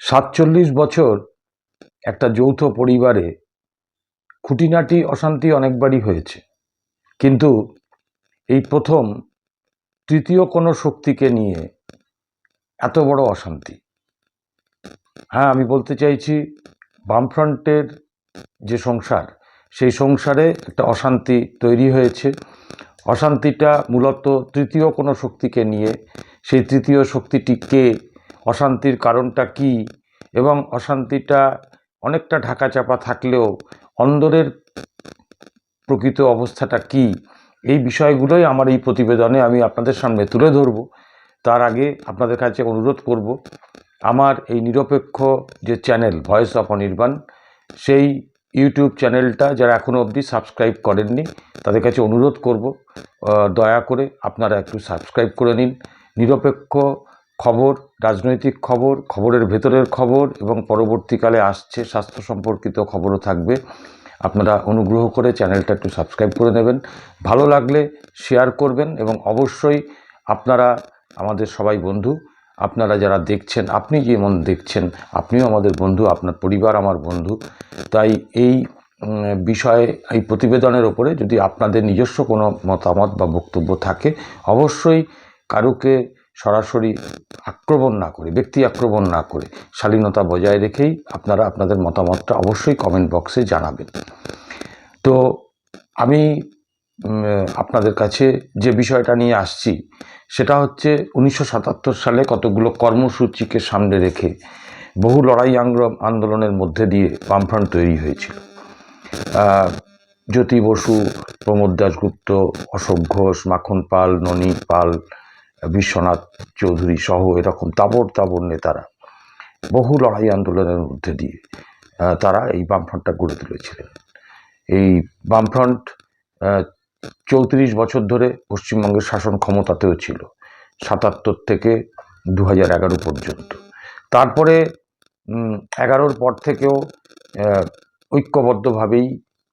সাতচল্লিশ বছর একটা যৌথ পরিবারে খুঁটিনাটি অশান্তি অনেকবারই হয়েছে। কিন্তু এই প্রথম, তৃতীয় কোনো শক্তিকে নিয়ে এত বড় অশান্তি। হ্যাঁ আমি বলতে চাইছি বামফ্রন্টের যে সংসার, সেই সংসারে একটা অশান্তি তৈরি হয়েছে। অশান্তিটা মূলত তৃতীয় কোনো শক্তিকে নিয়ে, সেই তৃতীয় শক্তিটি কে অশান্তির কারণটা কি? এবং অশান্তিটা অনেকটা ঢাকা চাপা থাকলেও অন্দরের প্রকৃত অবস্থাটা কি? এই বিষয়গুলোই আমার এই প্রতিবেদনে আমি আপনাদের সামনে তুলে ধরব। তার আগে আপনাদের কাছে অনুরোধ করব, আমার এই নিরপেক্ষ যে চ্যানেল ভয়েস অফ অনির্বাণ, সেই ইউটিউব চ্যানেলটা যারা এখনও অবধি সাবস্ক্রাইব করেননি, তাদের কাছে অনুরোধ করব দয়া করে আপনারা একটু সাবস্ক্রাইব করে নিন। নিরপেক্ষ খবর, রাজনৈতিক খবর, খবরের ভেতরের খবর এবং পরবর্তীকালে আসছে স্বাস্থ্য সম্পর্কিত খবরও থাকবে। আপনারা অনুগ্রহ করে চ্যানেলটা একটু সাবস্ক্রাইব করে নেবেন। ভালো লাগলে শেয়ার করবেন এবং অবশ্যই আপনারা আমাদের সবাই বন্ধু, আপনারা যারা দেখছেন, আপনি যেমন দেখছেন, আপনিও আমাদের বন্ধু, আপনার পরিবার আমার বন্ধু। তাই এই বিষয়ে, এই প্রতিবেদনের ওপরে যদি আপনাদের নিজস্ব কোনো মতামত বা বক্তব্য থাকে, অবশ্যই কারুকে সরাসরি আক্রমণ না করে, ব্যক্তি আক্রমণ না করে শালীনতা বজায় রেখেই আপনারা আপনাদের মতামতটা অবশ্যই কমেন্ট বক্সে জানাবেন। তো আমি আপনাদের কাছে যে বিষয়টা নিয়ে আসছি, সেটা হচ্ছে উনিশশো সাতাত্তর সালে কতগুলো কর্মসূচিকে সামনে রেখে বহু লড়াই আন্দোলনের মধ্যে দিয়ে বামফ্রন্ট তৈরি হয়েছিল। জ্যোতি বসু, প্রমোদ দাশগুপ্ত, অশোক ঘোষ, মাখন পাল ননী পাল বিশ্বনাথ চৌধুরী সহ এরকম তাবড় তাবড় নেতারা বহু লড়াই আন্দোলনের মধ্যে দিয়ে তারা এই বামফ্রন্টটা গড়ে তুলেছিলেন। এই বামফ্রন্ট চৌত্রিশ বছর ধরে পশ্চিমবঙ্গের শাসন ক্ষমতাতেও ছিল, সাতাত্তর থেকে দু এগারো পর্যন্ত। তারপরে এগারোর পর থেকেও ঐক্যবদ্ধভাবেই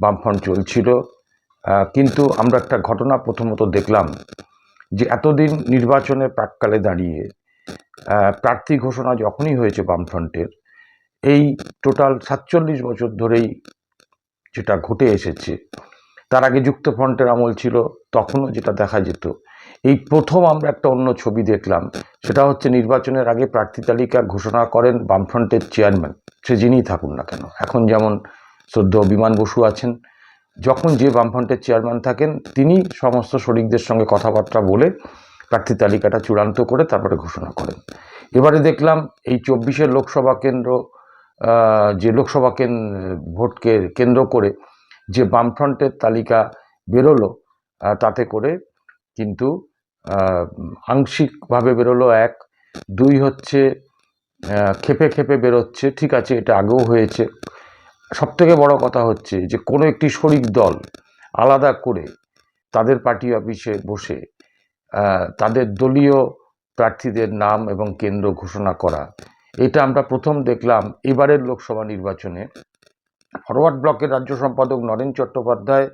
বামফ্রন্ট চলছিল। কিন্তু আমরা একটা ঘটনা প্রথমত দেখলাম যে এতদিন নির্বাচনের প্রাককালে দাঁড়িয়ে প্রার্থী ঘোষণা যখনই হয়েছে বামফ্রন্টের, এই টোটাল সাতচল্লিশ বছর ধরেই যেটা ঘটে এসেছে, তার আগে যুক্তফ্রন্টের আমল ছিল, তখনও যেটা দেখা যেত। এই প্রথম আমরা একটা অন্য ছবি দেখলাম, সেটা হচ্ছে নির্বাচনের আগে প্রার্থী তালিকা ঘোষণা করেন বামফ্রন্টের চেয়ারম্যান, সে যিনিই থাকুন না কেন, এখন যেমন সদ্য বিমান বসু আছেন যখন যে বামফ্রন্টের চেয়ারম্যান থাকেন, তিনি সমস্ত শরিকদের সঙ্গে কথাবার্তা বলে প্রার্থী তালিকাটা চূড়ান্ত করে তারপরে ঘোষণা করেন। এবারে দেখলাম এই চব্বিশের লোকসভা কেন্দ্র যে লোকসভা ভোটকে কেন্দ্র করে যে বামফ্রন্টের তালিকা বেরোলো তাতে করে কিন্তু আংশিকভাবে বেরোলো এক, দুই হচ্ছে খেপে খেপে বেরোচ্ছে, ঠিক আছে, এটা আগেও হয়েছে। সবথেকে বড় কথা হচ্ছে যে, কোনো একটি শরিক দল আলাদা করে তাদের পার্টি অফিসে বসে তাদের দলীয় প্রার্থীদের নাম এবং কেন্দ্র ঘোষণা করা। এটা আমরা প্রথম দেখলাম এবারের লোকসভা নির্বাচনে। ফরওয়ার্ড ব্লকের রাজ্য সম্পাদক নরেন চট্টোপাধ্যায়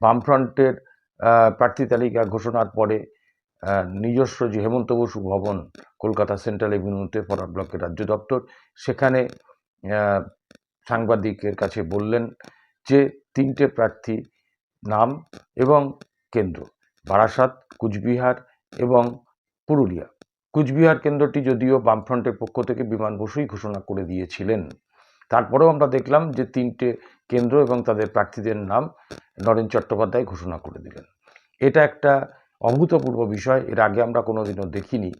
বামফ্রন্টের প্রার্থী তালিকা ঘোষণার পরে নিজস্ব যে হেমন্ত বসু ভবন, কলকাতা সেন্ট্রাল এভিনিউতে ফরওয়ার্ড ব্লকের রাজ্য দপ্তর, সেখানে সাংবাদিকের কাছে বললেন যে, তিনটে প্রার্থী নাম এবং কেন্দ্র, বারাসাত, কুচবিহার এবং পুরুলিয়া। কুচবিহার কেন্দ্রটি যদিও বামফ্রন্টের পক্ষ থেকে বিমান বসুই ঘোষণা করে দিয়েছিলেন। তারপরেও আমরা দেখলাম যে, তিনটে কেন্দ্র এবং তাদের প্রার্থীদের নাম নরেন চট্টোপাধ্যায় ঘোষণা করে দিলেন। এটা একটা অভূতপূর্ব বিষয়, এর আগে আমরা কোনোদিনও দেখিনি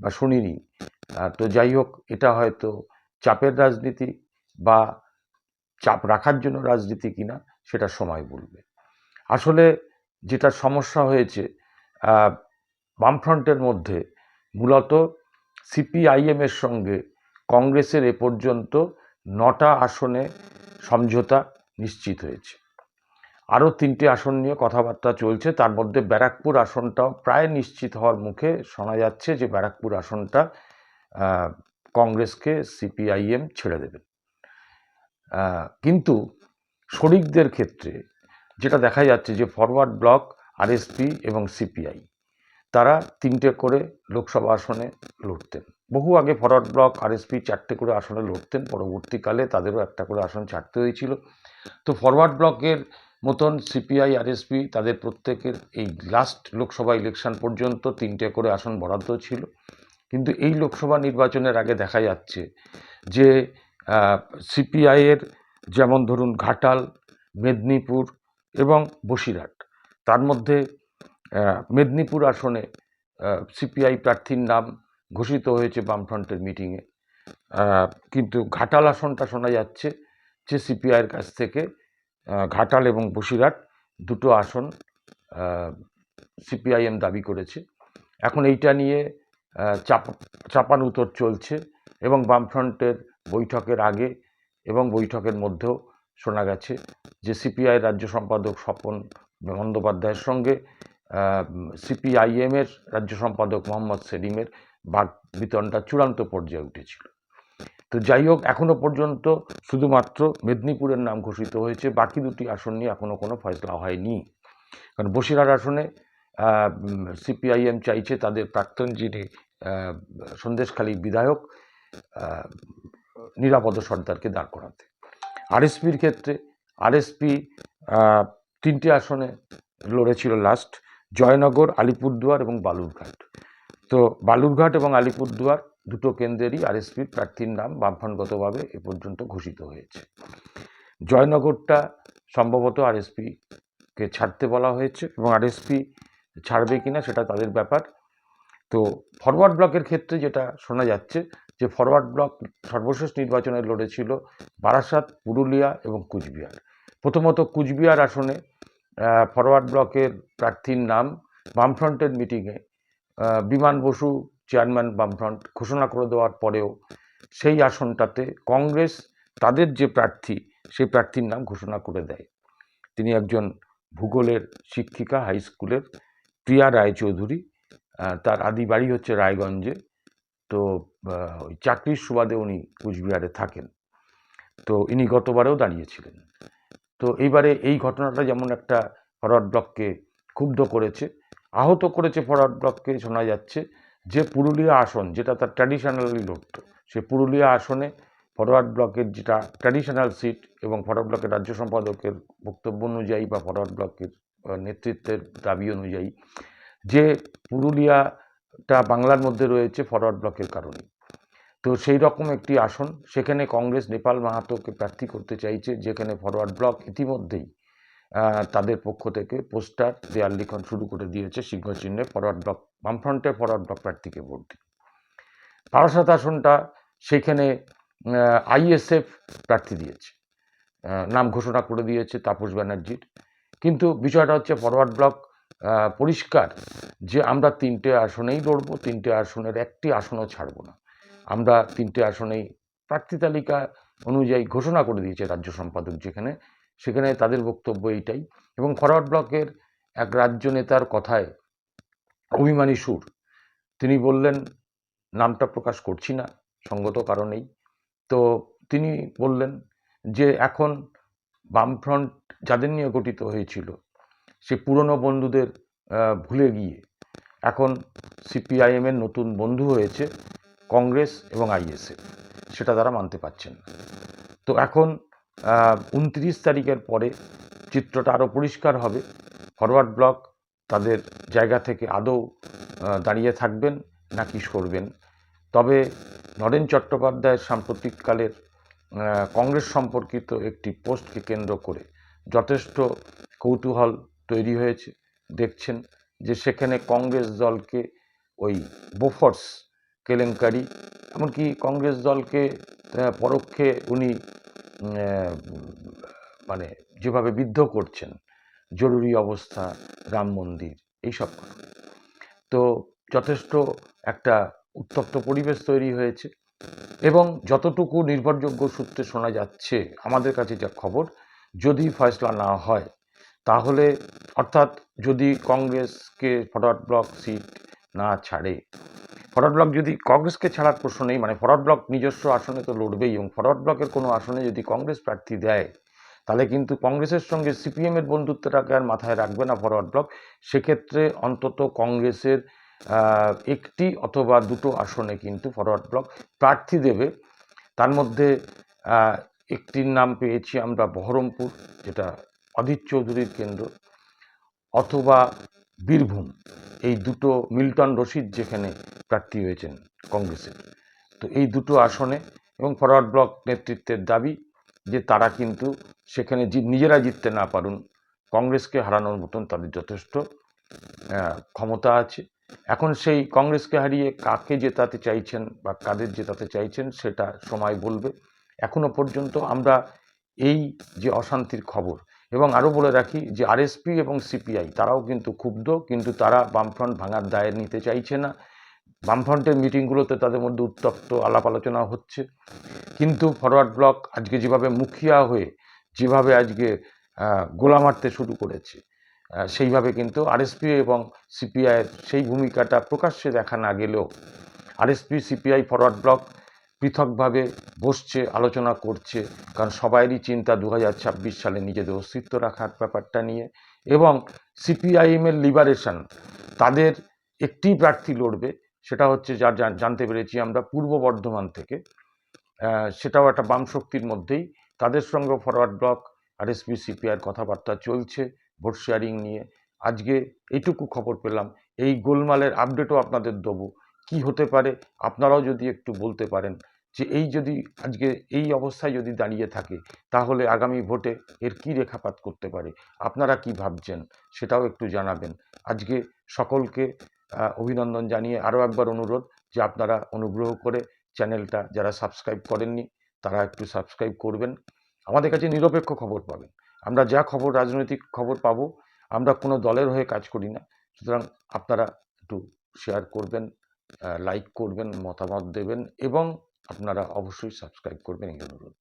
বা শুনিনি। তো যাই হোক, এটা হয়তো চাপের রাজনীতি বা চাপ রাখার জন্য রাজনীতি কিনা সেটা সময় বলবে। আসলে যেটা সমস্যা হয়েছে বামফ্রন্টের মধ্যে মূলত সিপিআইএম এর সঙ্গে কংগ্রেসের এ পর্যন্ত নটা আসনে সমঝোতা নিশ্চিত হয়েছে। আরও তিনটি আসন নিয়ে কথাবার্তা চলছে, তার মধ্যে ব্যারাকপুর আসনটাও প্রায় নিশ্চিত হওয়ার মুখে শোনা যাচ্ছে যে ব্যারাকপুর আসনটা কংগ্রেসকে সিপিআইএম ছেড়ে দেবেন কিন্তু শরিকদের ক্ষেত্রে যেটা দেখা যাচ্ছে যে ফরওয়ার্ড ব্লক আরএসপি এবং সিপিআই তারা তিনটে করে লোকসভা আসনে লড়তেন। বহু আগে ফরওয়ার্ড ব্লক আরএসপি চারটে করে আসনে লড়তেন, পরবর্তীকালে তাদেরও একটা করে আসন ছাড়তে হয়েছিল। তো ফরওয়ার্ড ব্লকের মতন সিপিআই আরএসপি তাদের প্রত্যেকের এই লাস্ট লোকসভা ইলেকশন পর্যন্ত তিনটে করে আসন বরাদ্দ ছিল। কিন্তু এই লোকসভা নির্বাচনের আগে দেখা যাচ্ছে যে সিপিআইয়ের যেমন ধরুন ঘাটাল, মেদিনীপুর এবং বসিরহাট। তার মধ্যে মেদিনীপুর আসনে সিপিআই প্রার্থীর নাম ঘোষিত হয়েছে বামফ্রন্টের মিটিংয়ে কিন্তু ঘাটাল আসনটা শোনা যাচ্ছে যে সিপিআইয়ের কাছ থেকে ঘাটাল এবং বসিরহাট দুটো আসন সিপিআইএম দাবি করেছে। এখন এইটা নিয়ে চাপ চাপান উত্তর চলছে এবং বামফ্রন্টের বৈঠকের আগে এবং বৈঠকের মধ্যেও শোনা গেছে যে সিপিআই রাজ্য সম্পাদক স্বপন বন্দ্যোপাধ্যায়ের সঙ্গে সিপিআইএমের রাজ্য সম্পাদক মোহাম্মদ সেলিমের বাক বিতরণটা চূড়ান্ত পর্যায়ে উঠেছিল। তো যাই হোক এখনও পর্যন্ত শুধুমাত্র মেদিনীপুরের নাম ঘোষিত হয়েছে, বাকি দুটি আসন নিয়ে এখনও কোনো ফয়সলা হয়নি। কারণ বসিরহাট আসনে সিপিআইএম চাইছে তাদের প্রাক্তন যিনি সন্দেশখালী বিধায়ক নিরাপদ সর্দারকে দাঁড় করাতে। আরএসপির ক্ষেত্রে, আরএসপি তিনটি আসনে লড়েছিল লাস্ট জয়নগর, আলিপুরদুয়ার এবং বালুরঘাট। তো বালুরঘাট এবং আলিপুরদুয়ার দুটো কেন্দ্রেরই আরএসপির প্রার্থীর নাম বামফ্রন্টগতভাবে এ পর্যন্ত ঘোষিত হয়েছে। জয়নগরটা সম্ভবত আরএসপিকে ছাড়তে বলা হয়েছে এবং আরএসপি ছাড়বে কিনা সেটা তাদের ব্যাপার। তো ফরওয়ার্ড ব্লকের ক্ষেত্রে যেটা শোনা যাচ্ছে যে ফরওয়ার্ড ব্লক সর্বশেষ নির্বাচনে লড়েছিল বারাসাত, পুরুলিয়া এবং কুচবিহার। প্রথমত কুচবিহার আসনে ফরওয়ার্ড ব্লকের প্রার্থীর নাম বামফ্রন্টের মিটিংয়ে বিমান বসু চেয়ারম্যান বামফ্রন্ট ঘোষণা করে দেওয়ার পরেও সেই আসনটাতে কংগ্রেস তাদের যে প্রার্থী, সেই প্রার্থীর নাম ঘোষণা করে দেয়। তিনি একজন ভূগোলের শিক্ষিকা হাই স্কুলের প্রিয়া রায়চৌধুরী। তার আদি বাড়ি হচ্ছে রায়গঞ্জে। তো ওই চাকরির সুবাদে উনি কুচবিহারে থাকেন। তো ইনি গতবারেও দাঁড়িয়েছিলেন। তো এইবারে এই ঘটনাটা যেমন একটা ফরওয়ার্ড ব্লককে ক্ষুব্ধ করেছে, আহত করেছে ফরওয়ার্ড ব্লককে শোনা যাচ্ছে যে পুরুলিয়া আসন, যেটা তার ট্র্যাডিশনালি লড়ত সে পুরুলিয়া আসনে ফরওয়ার্ড ব্লকের যেটা ট্র্যাডিশনাল সিট এবং ফরওয়ার্ড ব্লকের রাজ্য সম্পাদকের বক্তব্য অনুযায়ী বা ফরওয়ার্ড ব্লকের নেতৃত্বের দাবি অনুযায়ী যে পুরুলিয়াটা বাংলার মধ্যে রয়েছে ফরওয়ার্ড ব্লকের কারণে। তো সেই রকম একটি আসন, সেখানে কংগ্রেস নেপাল মাহাতোকে প্রার্থী করতে চাইছে, যেখানে ফরওয়ার্ড ব্লক ইতিমধ্যেই তাদের পক্ষ থেকে পোস্টার দেয়াল লিখন শুরু করে দিয়েছে সিংহচিহ্নে ফরওয়ার্ড ব্লক বামফ্রন্টে ফরওয়ার্ড ব্লক প্রার্থীকে ভোট দিন বারাসাত আসনটা সেখানে আইএসএফ প্রার্থী দিয়েছে। নাম ঘোষণা করে দিয়েছে তাপস ব্যানার্জির। কিন্তু বিষয়টা হচ্ছে ফরওয়ার্ড ব্লক পরিষ্কার যে আমরা তিনটে আসনেই লড়বো, তিনটে আসনের একটি আসনও ছাড়বো না। আমরা তিনটে আসনেই প্রার্থী তালিকা অনুযায়ী ঘোষণা করে দিয়েছে রাজ্য সম্পাদক যেখানে, সেখানে তাদের বক্তব্য এইটাই। এবং ফরওয়ার্ড ব্লকের এক রাজ্য নেতার কথায় অভিমানী সুর, তিনি বললেন, নামটা প্রকাশ করছি না, সঙ্গত কারণেই তো তিনি বললেন যে, এখন বামফ্রন্ট যাদের নিয়ে গঠিত হয়েছিল সে পুরনো বন্ধুদের ভুলে গিয়ে। এখন সিপিআইএমের নতুন বন্ধু হয়েছে কংগ্রেস এবং আইএসএফ। সেটা তারা মানতে পারছেন না। তো এখন উনত্রিশ তারিখের পরে চিত্রটা আরও পরিষ্কার হবে। ফরওয়ার্ড ব্লক তাদের জায়গা থেকে আদৌ দাঁড়িয়ে থাকবেন নাকি সরবেন। তবে নরেন চট্টোপাধ্যায়ের সাম্প্রতিককালের কংগ্রেস সম্পর্কিত একটি পোস্টকে কেন্দ্র করে যথেষ্ট কৌতূহল তৈরি হয়েছে। দেখছেন যে সেখানে কংগ্রেস দলকে ওই বোফর্স, কেলেঙ্কারি, এমনকি কংগ্রেস দলকে পরোক্ষে উনি মানে যেভাবে বিদ্ধ করছেন, জরুরি অবস্থা, রাম মন্দির, এইসব তো যথেষ্ট একটা উত্তপ্ত পরিবেশ তৈরি হয়েছে এবং যতটুকু নির্ভরযোগ্য সূত্রে শোনা যাচ্ছে, আমাদের কাছে যা খবর, যদি ফয়সলা না হয় তাহলে অর্থাৎ যদি কংগ্রেসকে ফরওয়ার্ড ব্লক সিট না ছাড়ে, ফরওয়ার্ড ব্লক যদি কংগ্রেসকে ছাড়ার প্রশ্ন নেই মানে ফরওয়ার্ড ব্লক নিজস্ব আসনে তো লড়বেই এবং ফরওয়ার্ড ব্লকের কোনো আসনে যদি কংগ্রেস প্রার্থী দেয়, তাহলে কিন্তু কংগ্রেসের সঙ্গে সিপিএমের বন্ধুত্বটাকে আর মাথায় রাখবে না ফরওয়ার্ড ব্লক। সেক্ষেত্রে অন্তত কংগ্রেসের একটি অথবা দুটো আসনে কিন্তু ফরওয়ার্ড ব্লক প্রার্থী দেবে। তার মধ্যে একটির নাম পেয়েছি আমরা বহরমপুর, যেটা অধীর চৌধুরীর কেন্দ্র অথবা বীরভূম, এই দুটো মিল্টন রশিদ যেখানে প্রার্থী হয়েছেন কংগ্রেসের। তো এই দুটো আসনে এবং ফরওয়ার্ড ব্লক নেতৃত্বের দাবি যে তারা কিন্তু সেখানে নিজেরা জিততে না পারুন, কংগ্রেসকে হারানোর মতন তাদের যথেষ্ট ক্ষমতা আছে। এখন সেই কংগ্রেসকে হারিয়ে কাকে জেতাতে চাইছেন বা কাদের জেতাতে চাইছেন সেটা সময় বলবে। এখনও পর্যন্ত আমরা এই যে অশান্তির খবর এবং আরও বলে রাখি যে আরএসপি এবং সিপিআই তারাও কিন্তু ক্ষুব্ধ, কিন্তু তারা বামফ্রন্ট ভাঙার দায় নিতে চাইছে না। বামফ্রন্টের মিটিংগুলোতে তাদের মধ্যে উত্তপ্ত আলাপ আলোচনা হচ্ছে। কিন্তু ফরওয়ার্ড ব্লক আজকে যেভাবে মুখিয়া হয়ে, যেভাবে আজকে গোলা মারতে শুরু করেছে সেইভাবে কিন্তু আরএসপি এবং সিপিআইয়ের সেই ভূমিকাটা প্রকাশ্যে দেখা না গেলেও আরএসপি সিপিআই ফরওয়ার্ড ব্লক পৃথকভাবে বসছে, আলোচনা করছে, কারণ সবাইরই চিন্তা দু হাজার ছাব্বিশ সালে নিজেদের অস্তিত্ব রাখার ব্যাপারটা নিয়ে এবং সিপিআইএমের লিবারেশন, তাদের একটি প্রার্থী লড়বে, সেটা হচ্ছে যা জানতে পেরেছি আমরা পূর্ব বর্ধমান থেকে। সেটাও একটা বাম শক্তির মধ্যেই। তাদের সঙ্গে ফরওয়ার্ড ব্লক, আরএসপি, সিপিআইয়ের কথাবার্তা চলছে ভোট শেয়ারিং নিয়ে। আজকে এইটুকু খবর পেলাম। এই গোলমালের আপডেটও আপনাদের দেবো। কি হতে পারে? আপনারাও যদি একটু বলতে পারেন যে, এই যদি আজকে এই অবস্থায় যদি দাঁড়িয়ে থাকে, তাহলে আগামী ভোটে এর কি রেখাপাত করতে পারে? আপনারা কি ভাবছেন? সেটাও একটু জানাবেন। আজকে সকলকে অভিনন্দন জানিয়ে আরও একবার অনুরোধ যে, আপনারা অনুগ্রহ করে চ্যানেলটা যারা সাবস্ক্রাইব করেননি, তারা একটু সাবস্ক্রাইব করবেন। আমাদের কাছে নিরপেক্ষ খবর পাবেন। আমরা যা খবর, রাজনৈতিক খবর পাবো, আমরা কোনো দলের হয়ে কাজ করি না। সুতরাং আপনারা একটু শেয়ার করবেন। লাইক করবেন মতামত দেবেন এবং আপনারা অবশ্যই সাবস্ক্রাইব করবেন এই অনুরোধ।